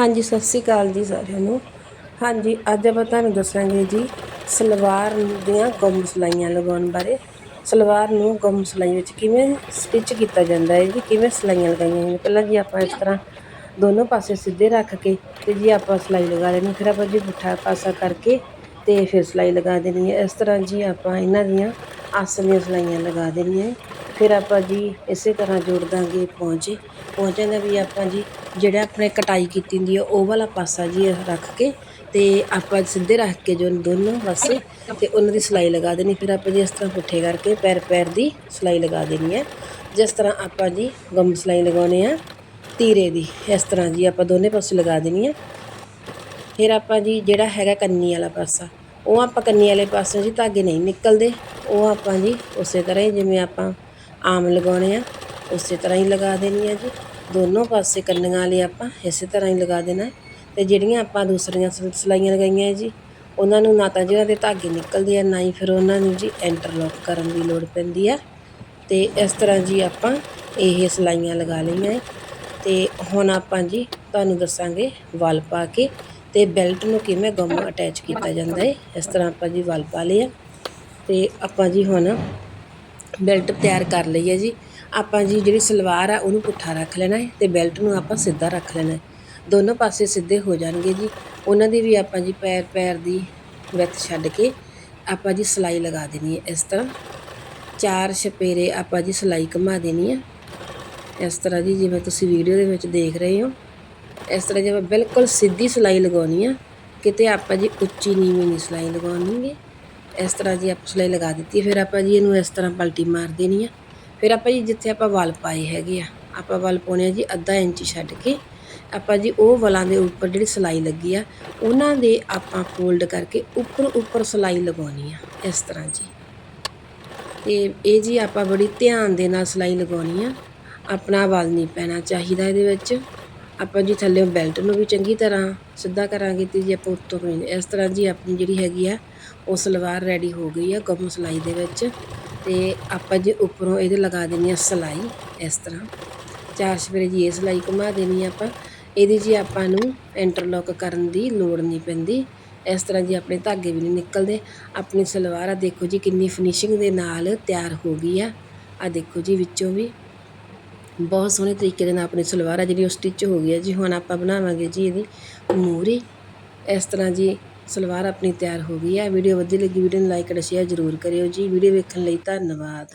ਹਾਂਜੀ, ਸਤਿ ਸ਼੍ਰੀ ਅਕਾਲ ਜੀ ਸਾਰਿਆਂ ਨੂੰ। ਹਾਂਜੀ, ਅੱਜ ਆਪਾਂ ਤੁਹਾਨੂੰ ਦੱਸਾਂਗੇ ਜੀ ਸਲਵਾਰ ਦੀਆਂ ਗੁੰਮ ਸਲਾਈਆਂ ਲਗਾਉਣ ਬਾਰੇ। ਸਲਵਾਰ ਨੂੰ ਗੁੰਮ ਸਲਾਈ ਵਿੱਚ ਕਿਵੇਂ ਸਟਿਚ ਕੀਤਾ ਜਾਂਦਾ ਹੈ ਜੀ, ਕਿਵੇਂ ਸਲਾਈਆਂ ਲਗਾਈਆਂ ਜਾਂਦੀਆਂ ਪਹਿਲਾਂ ਜੀ ਆਪਾਂ ਇਸ ਤਰ੍ਹਾਂ ਦੋਨੋਂ ਪਾਸੇ ਸਿੱਧੇ ਰੱਖ ਕੇ ਤੇ ਜੀ ਆਪਾਂ ਸਲਾਈ ਲਗਾ ਲੈਣੀ। ਫਿਰ ਆਪਾਂ ਜੀ ਪੁੱਠਾ ਪਾਸਾ ਕਰਕੇ ਤੇ ਫਿਰ ਸਲਾਈ ਲਗਾ ਦੇਣੀ ਹੈ। ਇਸ ਤਰ੍ਹਾਂ ਜੀ ਆਪਾਂ ਇਹਨਾਂ ਦੀਆਂ ਆਸਣ ਦੀਆਂ ਸਲਾਈਆਂ ਲਗਾ ਦੇਣੀਆਂ ਫਿਰ ਆਪਾਂ ਜੀ ਇਸੇ ਤਰ੍ਹਾਂ ਜੋੜ ਦਾਂਗੇ ਪਹੁੰਚੇ ਪੌਂਚਿਆਂ ਦਾ ਵੀ ਆਪਾਂ ਜੀ ਜਿਹੜਾ ਆਪਣੇ ਕਟਾਈ ਕੀਤੀ ਹੁੰਦੀ ਹੈ ਉਹ ਵਾਲਾ ਪਾਸਾ ਜੀ ਰੱਖ ਕੇ ਅਤੇ ਆਪਾਂ ਸਿੱਧੇ ਰੱਖ ਕੇ ਜੋ ਦੋਨੋਂ ਪਾਸੇ ਅਤੇ ਉਹਨਾਂ ਦੀ ਸਿਲਾਈ ਲਗਾ ਦੇਣੀ। ਫਿਰ ਆਪਾਂ ਜੀ ਇਸ ਤਰ੍ਹਾਂ ਪੁੱਠੇ ਕਰਕੇ ਪੈਰ ਪੈਰ ਦੀ ਸਿਲਾਈ ਲਗਾ ਦੇਣੀ ਹੈ ਜਿਸ ਤਰ੍ਹਾਂ ਆਪਾਂ ਜੀ ਗਮ ਸਿਲਾਈ ਲਗਾਉਣੇ ਆ, ਤੀਰੇ ਦੀ, ਇਸ ਤਰ੍ਹਾਂ ਜੀ ਆਪਾਂ ਦੋਨੇ ਪਾਸੇ ਲਗਾ ਦੇਣੀ ਹੈ ਫਿਰ ਆਪਾਂ ਜੀ ਜਿਹੜਾ ਹੈਗਾ ਕੰਨੀ ਵਾਲਾ ਪਾਸਾ, ਉਹ ਆਪਾਂ ਕੰਨੀ ਵਾਲੇ ਪਾਸੇ ਜੀ ਧਾਗੇ ਨਹੀਂ ਨਿਕਲਦੇ। ਉਹ ਆਪਾਂ ਜੀ ਉਸੇ ਤਰ੍ਹਾਂ ਹੀ ਜਿਵੇਂ ਆਪਾਂ ਆਮ ਲਗਾਉਣੇ ਆ, ਉਸੇ ਤਰ੍ਹਾਂ ਹੀ ਲਗਾ ਦੇਣੀ ਆ ਜੀ। ਦੋਨੋਂ ਪਾਸੇ ਕੰਨੀਆਂ ਵਾਲੇ ਆਪਾਂ ਇਸੇ ਤਰ੍ਹਾਂ ਹੀ ਲਗਾ ਦੇਣਾ ਅਤੇ ਜਿਹੜੀਆਂ ਆਪਾਂ ਦੂਸਰੀਆਂ ਸ- ਸਲਾਈਆਂ ਲਗਾਈਆਂ ਜੀ, ਉਹਨਾਂ ਨੂੰ ਨਾ ਤਾਂ ਜਿਹੜਾ ਦੇ ਧਾਗੇ ਨਿਕਲਦੇ ਆ, ਨਾ ਹੀ ਫਿਰ ਉਹਨਾਂ ਨੂੰ ਜੀ ਇੰਟਰਲੋਕ ਕਰਨ ਦੀ ਲੋੜ ਪੈਂਦੀ ਆ। ਅਤੇ ਇਸ ਤਰ੍ਹਾਂ ਜੀ ਆਪਾਂ ਇਹ ਸਲਾਈਆਂ ਲਗਾ ਲਈਆਂ ਹੈ। ਤੇ ਹੁਣ ਆਪਾਂ ਜੀ ਤੁਹਾਨੂੰ ਦੱਸਾਂਗੇ ਵਲ ਪਾ ਕੇ ਅਤੇ ਬੈਲਟ ਨੂੰ ਕਿਵੇਂ ਗਮ ਅਟੈਚ ਕੀਤਾ ਜਾਂਦਾ ਹੈ। ਇਸ ਤਰ੍ਹਾਂ ਆਪਾਂ ਜੀ ਵਲ ਪਾ ਲਏ ਆ। ਤੇ ਆਪਾਂ ਜੀ ਹੁਣ ਬੈਲਟ ਤਿਆਰ ਕਰ ਲਈ ਹੈ ਜੀ। ਆਪਾਂ ਜੀ ਜਿਹੜੀ ਸਲਵਾਰ ਆ, ਉਹਨੂੰ ਪੁੱਠਾ ਰੱਖ ਲੈਣਾ ਹੈ ਤੇ ਬੈਲਟ ਨੂੰ ਆਪਾਂ ਸਿੱਧਾ ਰੱਖ ਲੈਣਾ ਦੋਨੋਂ ਪਾਸੇ ਸਿੱਧੇ ਹੋ ਜਾਣਗੇ ਜੀ। ਉਹਨਾਂ ਦੀ ਵੀ ਆਪਾਂ ਜੀ ਪੈਰ ਪੈਰ ਦੀ ਵਿੱਥ ਛੱਡ ਕੇ ਆਪਾਂ ਜੀ ਸਿਲਾਈ ਲਗਾ ਦੇਣੀ ਹੈ ਇਸ ਤਰ੍ਹਾਂ। ਚਾਰ ਛਪੇਰੇ ਆਪਾਂ ਜੀ ਸਿਲਾਈ ਘੁਮਾ ਦੇਣੀ ਹੈ। ਇਸ ਤਰ੍ਹਾਂ ਜੀ ਜਿਵੇਂ ਤੁਸੀਂ ਵੀਡੀਓ ਦੇ ਵਿੱਚ ਦੇਖ ਰਹੇ ਹੋ। ਇਸ ਤਰ੍ਹਾਂ ਜਿਵੇਂ ਬਿਲਕੁਲ ਸਿੱਧੀ ਸਿਲਾਈ ਲਗਾਉਣੀ ਆ। ਕਿਤੇ ਆਪਾਂ ਜੀ ਉੱਚੀ ਨੀਵੀਂ ਨਹੀਂ ਸਿਲਾਈ ਲਗਾਉਣੀ ਹੈ ਇਸ ਤਰ੍ਹਾਂ ਜੀ ਆਪਾਂ ਸਿਲਾਈ ਲਗਾ ਦਿੱਤੀ ਫਿਰ ਆਪਾਂ ਜੀ ਇਹਨੂੰ ਇਸ ਤਰ੍ਹਾਂ ਪਲਟੀ ਮਾਰ ਦੇਣੀ ਆ। ਫਿਰ ਆਪਾਂ ਜੀ ਜਿੱਥੇ ਆਪਾਂ ਵਲ ਪਾਏ ਹੈਗੇ ਆ, ਆਪਾਂ ਵਲ ਪਾਉਣੇ ਆ ਜੀ ਅੱਧਾ ਇੰਚ ਛੱਡ ਕੇ। ਆਪਾਂ ਜੀ ਉਹ ਵਲਾਂ ਦੇ ਉੱਪਰ ਜਿਹੜੀ ਸਿਲਾਈ ਲੱਗੀ ਆ, ਉਹਨਾਂ ਦੇ ਆਪਾਂ ਫੋਲਡ ਕਰਕੇ ਉੱਪਰ ਉੱਪਰ ਸਿਲਾਈ ਲਗਾਉਣੀ ਆ, ਇਸ ਤਰ੍ਹਾਂ ਜੀ। ਤੇ ਇਹ ਜੀ ਆਪਾਂ ਬੜੀ ਧਿਆਨ ਦੇ ਨਾਲ ਸਿਲਾਈ ਲਗਾਉਣੀ ਆ। ਆਪਣਾ ਵਲ ਨਹੀਂ ਪੈਣਾ ਚਾਹੀਦਾ ਇਹਦੇ ਵਿੱਚ। ਆਪਾਂ ਜੀ ਥੱਲੇ ਬੈਲਟ ਨੂੰ ਵੀ ਚੰਗੀ ਤਰ੍ਹਾਂ ਸਿੱਧਾ ਕਰਾਂਗੇ ਤੇ ਜੀ ਆਪਾਂ ਉੱਤੋਂ ਵੀ ਇਸ ਤਰ੍ਹਾਂ ਜੀ ਆਪਣੀ ਜਿਹੜੀ ਹੈਗੀ ਆ, ਉਹ ਸਲਵਾਰ ਰੈਡੀ ਹੋ ਗਈ ਆ ਗਮ ਸਿਲਾਈ ਦੇ ਵਿੱਚ। ਅਤੇ ਆਪਾਂ ਜੀ ਉੱਪਰੋਂ ਇਹਦੇ ਲਗਾ ਦੇਣੀ ਆ ਸਿਲਾਈ ਇਸ ਤਰ੍ਹਾਂ। ਚਾਰ ਸਵੇਰੇ ਜੀ ਇਹ ਸਿਲਾਈ ਘੁਮਾ ਦੇਣੀ ਆ ਆਪਾਂ। ਇਹਦੀ ਜੀ ਆਪਾਂ ਨੂੰ ਇੰਟਰਲੋਕ ਕਰਨ ਦੀ ਲੋੜ ਨਹੀਂ ਪੈਂਦੀ। ਇਸ ਤਰ੍ਹਾਂ ਜੀ ਆਪਣੇ ਧਾਗੇ ਵੀ ਨਹੀਂ ਨਿਕਲਦੇ। ਆਪਣੀ ਸਲਵਾਰ ਆ, ਦੇਖੋ ਜੀ ਕਿੰਨੀ ਫਿਨਿਸ਼ਿੰਗ ਦੇ ਨਾਲ ਤਿਆਰ ਹੋ ਗਈ ਆ। ਆ ਦੇਖੋ ਜੀ ਵਿੱਚੋਂ ਵੀ। ਬਹੁਤ ਸੋਹਣੇ ਤਰੀਕੇ ਦੇ ਨਾਲ ਆਪਣੀ ਸਲਵਾਰ ਆ ਜਿਹੜੀ ਉਹ ਸਟਿਚ ਹੋ ਗਈ ਹੈ ਜੀ। ਹੁਣ ਆਪਾਂ ਬਣਾਵਾਂਗੇ ਜੀ ਇਹਦੀ ਮੂਰੀ। ਇਸ ਤਰ੍ਹਾਂ ਜੀ ਸਲਵਾਰ ਆਪਣੀ ਤਿਆਰ ਹੋ ਗਈ ਹੈ। ਵੀਡੀਓ ਵਧੀਆ ਲੱਗੀ, ਵੀਡੀਓ ਨੂੰ ਲਾਈਕ ਅਤੇ ਸ਼ੇਅਰ ਜ਼ਰੂਰ ਕਰਿਓ ਜੀ। ਵੀਡੀਓ ਵੇਖਣ ਲਈ ਧੰਨਵਾਦ।